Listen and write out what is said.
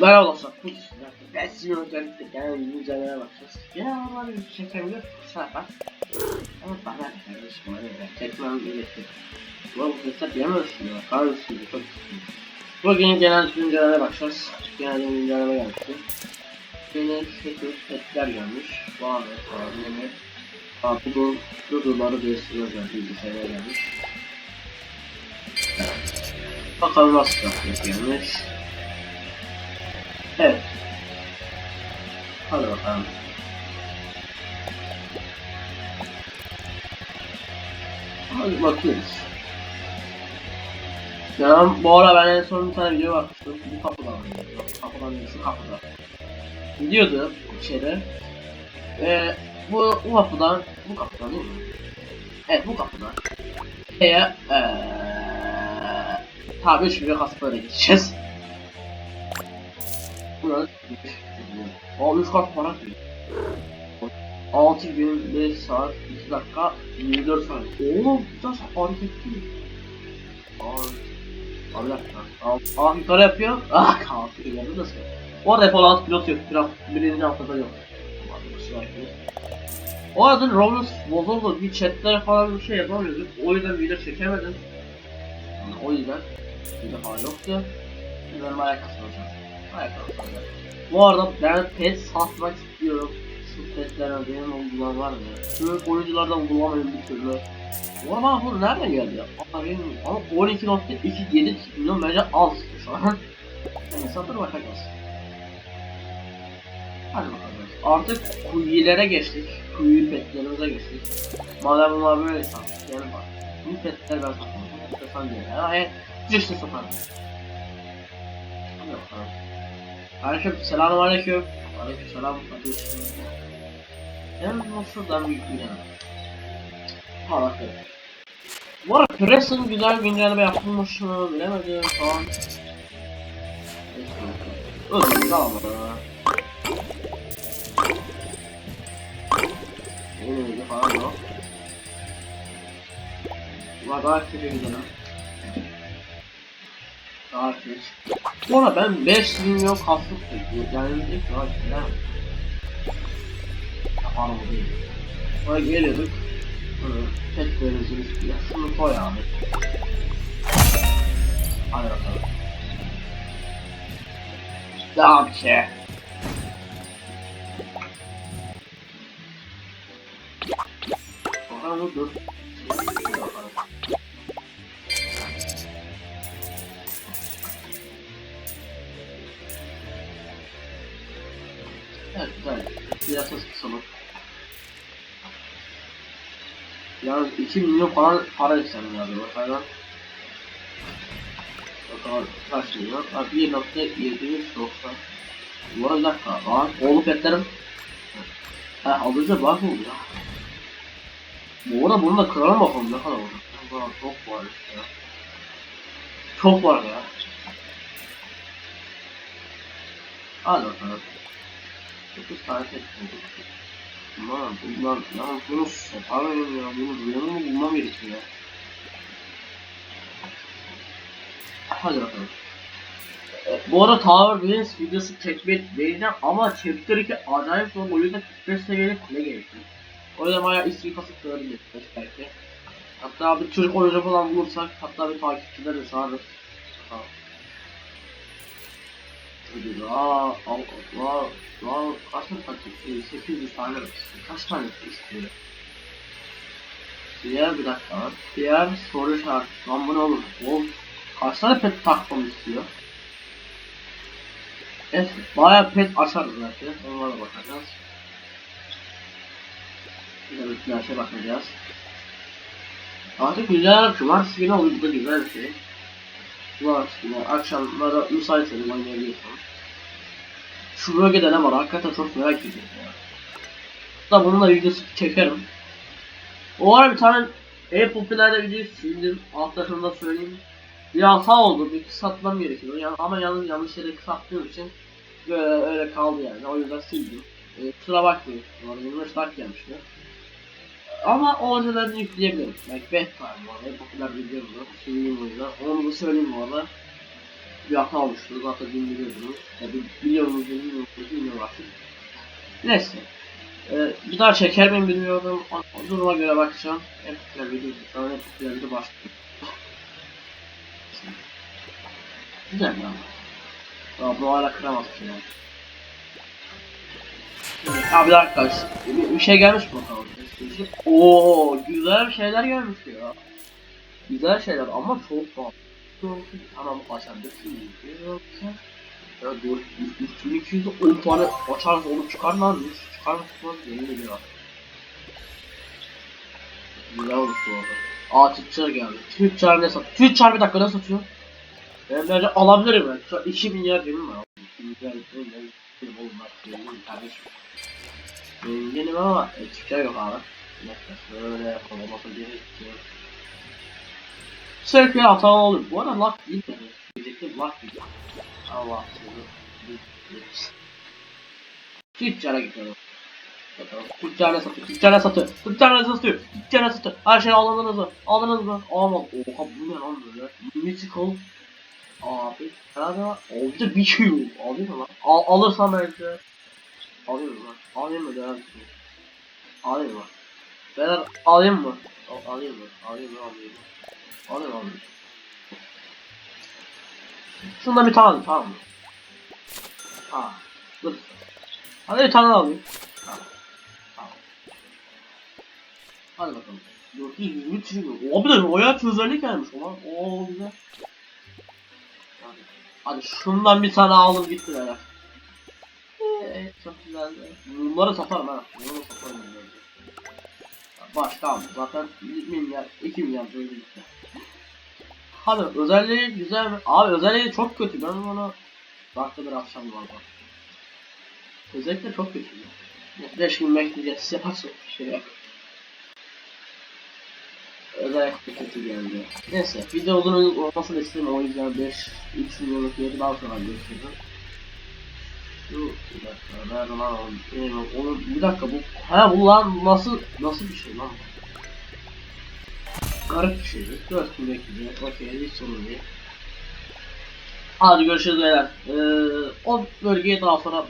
Merhaba dostlar. Bu ben sizin öncelikle genel güncellemeye bakacağız. Genel olarak bir çekebilir kısa yapar. Ama bana kardeşim bana göre çekmem gerekir. Bu fırsat yemezsin ya. Kardeşim çok sıkıntı. Bugün genel güncellemeye bakacağız. Genel güncelleme gelmişti. Yeni sekiz setler gelmiş. Bağlı falan yeni. Aa, bugün Google'ları değiştiriyoruz yani bilgisayara gelmiş. Bakalım nasıl yapacak gelmiş. Evet. Hadi bakalım. Hadi bakıyoruz. Ya bu ara ben en son bir tane video bakmıştım. Bu kapıdan. Kapıdan şu kapıda. Gidiyordu içeri. Ve bu, bu kapıdan, bu kapıdan değil mi? Evet bu kapıdan. Şeye, eee... Tabi 3 milyon hasılara gideceğiz. Burası Aa 3 kat para ki. 6 gün 5 saat 2 dakika 24 saat. Oo güzel hareketli. Aa, abi dakika. Aa, aa yukarı yapıyor. Ah kalkıyor geldi nasıl? Bu arada F16 pilot yok. Pilot birinci haftada yok. O arada Roblox bozuldu. Bir chatlere falan bir şey yapamıyorduk. O yüzden video çekemedim. Yani o yüzden video falan yoktu. Şimdi benim ayakkabı Bu arada ben pet satmak istiyorum. Şu petlerden benim uygulam var mı? Şu oyunculardan bulamıyorum bir türlü. Bu arada bu nereden geldi ya? Aa, benim, ama 12.27 milyon bence az şu an. Yani satır bakacağız. Hadi bakalım. Artık kuyilere geçtik. Kuyu petlerimize geçtik. Madem bunlar böyle sattık yani bak. Bu petler ben satmam. Petler sen değil. Yani işte satarım. Hadi bakalım. Aleyküm selamun aleyküm. Aleyküm selam kardeşim. Hem şuradan bir gidelim. Ha bakın. Bu arada Press'ın güzel güncelleme yapılmış mı bilemedim falan. Öldüm tamam? Öyle falan yok. Ulan daha kötü gidelim. Bu arada ben 5 milyon kaslık bekliyorum. Yani ilk güzel. Yaparım değil. Buraya geliyorduk. Bunu petlerimizin üstüne şunu koy abi. Hadi bakalım. Daha bir şey. Bakalım dur. Ses kısalım. Yalnız 2 milyon falan para istedim ya bakalım. Bakalım kaç milyon? Ha 1.790 Bu arada bir dakika lan oğlu petlerim Ha az önce bak oldu ya. Bu arada bunu da kıralım bakalım ne kadar Bu arada çok var ya. Çok var ya. Hadi bakalım 9 tane pet bulduk Aman bunlar ya bunu satamıyorum ya bunu duyanı mı bulmam gerekiyor ya. Hadi bakalım. E, bu arada Tower Wins videosu çekmek vereceğim ama Chapter 2 acayip zor o yüzden 45 seviyeli kule gerekiyor. O yüzden bayağı ismi kasıp görebiliriz belki. Hatta bir çocuk oyuncu falan bulursak hatta bir takipçiler de sağlarız. Tamam. La, al, la, la, kaç tane takipçi? 800 tane kaç tane istiyor? Diğer bir dakika var. Diğer soru işareti. Lan bu ne olur? O kaç tane pet takmamı istiyor? Evet, bayağı pet açarız belki. Onlara da bakacağız. Bir de bir flash'e bakacağız. Artık güzel, cumartesi günü oluyor. Bu da güzel bir şey. Cumartesi günü akşamlara müsait olun oynayabiliyorsunuz. Şu bölgede ne var? Hakikaten çok merak ediyorum ya. Da bunun da videosu çekerim. O ara bir tane en popüler de videoyu sildim. Altta şunu da söyleyeyim. Bir hata oldu. Bir kısaltmam gerekiyor. Yani, ama yalnız yanlış yere kısalttığım için böyle öyle kaldı yani. O yüzden sildim. E, kusura bakmayın. Bu arada 25 dakika gelmişti. Ama o öncelerini yükleyebilirim. Macbeth var bu arada. Popüler videomda. Söyleyeyim o yüzden. Onu da söyleyeyim bu arada. bir hata olmuştu. Zaten dün biliyordunuz. Ya bir biliyor musunuz bilmiyorum bilmiyorum artık. Neyse. Ee, bir daha çeker miyim bilmiyorum. O, duruma göre bakacağım. En popüler video şu an en popüler video başlıyor. Güzel ya. Daha bu hala kıramaz ki yani. Abi bir dakika. Bir, bir şey gelmiş mi bakalım? Oo, güzel şeyler gelmiş ya. Güzel şeyler ama çok pahalı. Tamam açabilirsin. Ya dur, 3200'de 10 tane açarsa onu çıkar. Yüz Çıkar mı çıkmaz yemin ediyorum. Güzel olmuş bu arada. Aa tüccar geldi. Tüccar ne satıyor? Tüccar bir dakika ne satıyor? Ben bence alabilirim ben. Şu an 2 milyar gemim var. 2 milyar gemim ben. Benim. Zenginim ama e, tüccar yok abi. Bir geri gidiyor. Sürekli hata olur. Bu arada luck değil mi? Diyecektim luck değil. Allah sizi. Tüccara gidiyorum. Bakalım. Tüccar ne satıyor? Tüccar ne satıyor? Tüccar ne satıyor? Tüccar ne satıyor? Her şeyi aldınız mı? Aldınız mı? Aman oha bu ne lan böyle? Mythical Abi herhalde oldu bir şey yok. Alayım mı lan? Al, alırsam belki. Alayım mı lan? Alayım mı değerli şey? Alayım mı? Beyler alayım mı? Al, alayım mı? Alayım mı? Alayım mı? Alayım alayım. Şundan bir tane tamam mı? Aa, dur. Hadi bir tane alayım. Tamam. Tamam. Hadi bakalım. 420 çizgi. O bir de royal özellik gelmiş ulan. Oo güzel. Hadi. Hadi şundan bir tane aldım gitti beyler. Eee çok güzeldi. Bunları satarım ha. Bunları satarım. Baş tamam. Zaten 1 milyar, 2 milyar böyle gitti. Hadi özelliği güzel? Abi özelliği çok kötü. Ben onu farklı bir akşam var bak. Özellikle çok kötü. 5 gün bekleyeceğiz. Yaparsın. Şey yap. Özellikle kötü geldi. Neyse video uzun olmasını istedim o yüzden 5 3 milyonluk yeri daha sonra görüşürüz. Şu bir dakika lan o? Benim onu bir dakika bu ha bu lan nasıl nasıl bir şey lan? Garip bir şey. 4 gün bekleyeceğiz. Okey hiç sorun değil. Hadi görüşürüz beyler. Ee, o bölgeyi daha sonra